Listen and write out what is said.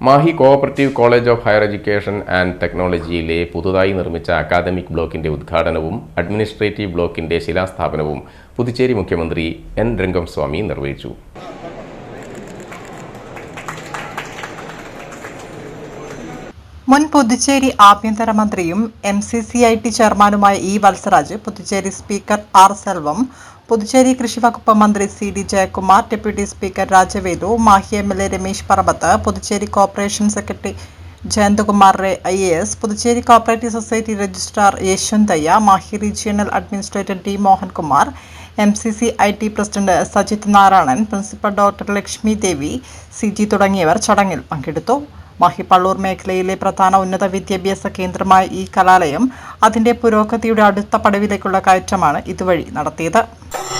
Mahe cooperative college of higher education and ടെക്നോളജിയിലെ പുതുതായി നിർമ്മിച്ച academic ബ്ലോക്കിന്റെ ഉദ്ഘാടനവും അഡ്മിനിസ്ട്രേറ്റീവ് ബ്ലോക്കിന്റെ ശിലാസ്ഥാപനവും പുതുച്ചേരി മുഖ്യമന്ത്രി എൻ. രംഗംസ്വാമി നിർവഹിച്ചു. മുൻ Puducherry ആഭ്യന്തരമന്ത്രിയും M C C I T ചെയർമാനുമായ E Valsaraj Puducherry speaker R Selvam Puducherry കൃഷി വകുപ്പ് മന്ത്രി C D Jayakumar deputy speaker Rajavedu Mahe M L A Ramesh Parambath Puducherry corporation secretary Jayanthakumar Ray I A S Puducherry cooperative society registrar Yashwanthaiah Mahe regional administrator D Mohankumar M C C I T president Sajith Narayanan principal doctor Lakshmi Devi C G തുടങ്ങിയവർ ചടങ്ങിൽ പങ്കെടുത്തു. മാഹി മാഹിപ്പള്ളൂർ മേഖലയിലെ പ്രധാന ഉന്നത വിദ്യാഭ്യാസ കേന്ദ്രമായ ഈ കലാലയം അതിന്റെ പുരോഗതിയുടെ അടുത്ത പടവിലേക്കുള്ള കയറ്റമാണ് ഇതുവഴി നടത്തിയത്.